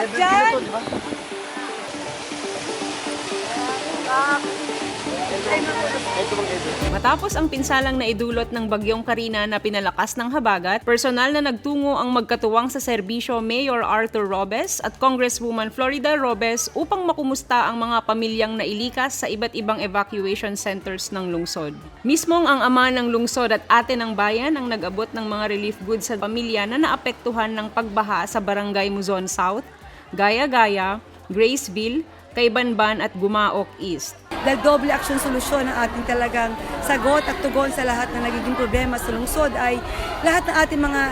Takot dyan! Matapos ang pinsalang na idulot ng bagyong Karina na pinalakas ng habagat, personal na nagtungo ang magkatuwang sa serbisyo Mayor Arthur Robes at Congresswoman Florida Robes upang makumusta ang mga pamilyang nailikas sa iba't ibang evacuation centers ng lungsod. Mismong ang ama ng lungsod at ate ng bayan ang nag-abot ng mga relief goods sa pamilya na naapektuhan ng pagbaha sa Barangay Muzon South, Gaya-Gaya, Graceville, Kaybanban at Gumaok East. Dahil doble action solusyon ang ating talagang sagot at tugon sa lahat ng nagiging problema sa lungsod ay lahat ng ating mga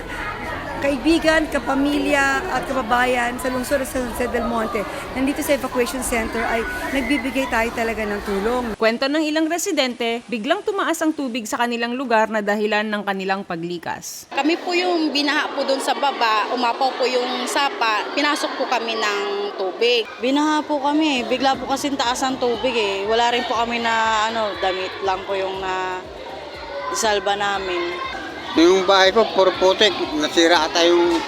kaibigan, kapamilya at kababayan sa lungsod sa Jose del Monte nandito sa evacuation center ay nagbibigay tayo talaga ng tulong. Kwento ng ilang residente, biglang tumaas ang tubig sa kanilang lugar na dahilan ng kanilang paglikas. Kami po yung binaha po doon sa baba, umapaw po yung sapa, pinasok po kami ng tubig. Binaha po kami. Bigla po kasi taas ang tubig eh. Wala rin po kami na ano, damit lang po yung na isalba namin. Yung bahay ko, puro putik. Nasira ata yung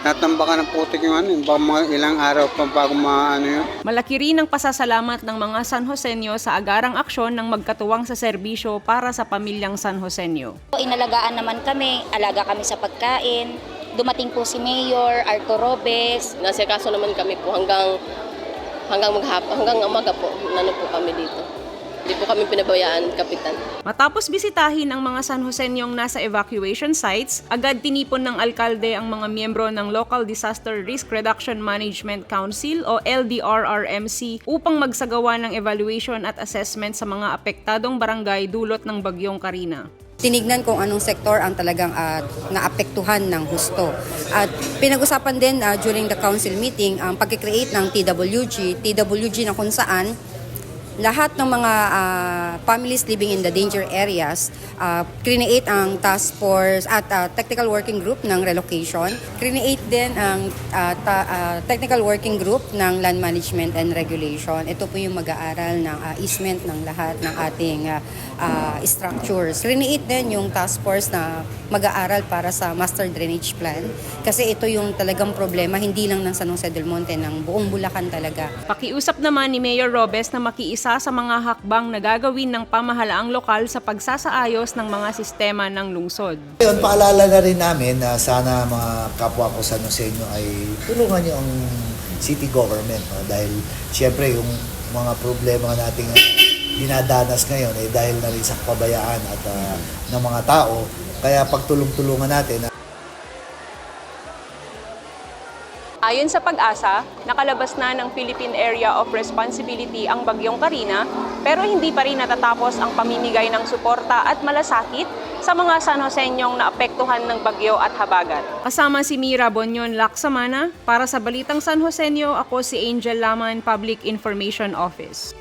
natambakan ng putik yung ano, yung mga ilang araw pa bago maano yun. Malaki rin ang pasasalamat ng mga San Joseño sa agarang aksyon ng magkatuwang sa serbisyo para sa pamilyang San Joseño. Inalagaan naman kami, alaga kami sa pagkain. Dumating po si Mayor Arto Robes. Nasikaso naman kami po hanggang hanggang maghapon, hanggang umaga po, nano po kami dito. Hindi po kami pinabayaan, Kapitan. Matapos bisitahin ang mga San Joseñong nasa evacuation sites, agad tinipon ng alkalde ang mga miyembro ng Local Disaster Risk Reduction Management Council o LDRRMC upang magsagawa ng evaluation at assessment sa mga apektadong barangay dulot ng bagyong Karina. tinignan kung anong sektor ang talagang ah, naapektuhan ng husto. At pinag-usapan din ah, during the council meeting ang pag-create ng TWG, TWG na kung saan lahat ng mga ah, families living in the danger areas, uh, create ang task force at ah, technical working group ng relocation. Create din ang ah, ta- ah, technical working group ng land management and regulation. Ito po yung mag-aaral ng ah, easement ng lahat ng ating ah, ah, structures. Create din yung task force na mag-aaral para sa master drainage plan. Kasi ito yung talagang problema, hindi lang ng San Jose del Monte, ng buong Bulacan talaga. Pakiusap naman ni Mayor Robes na makiisa sa mga hakbang na gagawin ng pamahalaang lokal sa pagsasaayos ng mga sistema ng lungsod. Ngayon, paalala na rin namin na sana mga kapwa ko sa Nosenyo ay tulungan niyo ang city government. no? Dahil siyempre yung mga problema nating dinadanas ngayon ay dahil na rin sa kapabayaan at ah, ng mga tao. Kaya pagtulong-tulungan natin Ayon sa pag-asa, nakalabas na ng Philippine Area of Responsibility ang Bagyong Karina pero hindi pa rin natatapos ang pamimigay ng suporta at malasakit sa mga San Joseñong naapektuhan ng bagyo at habagat. Kasama si Mira Bonyon Laksamana, para sa Balitang San Joseño, ako si Angel Laman, Public Information Office.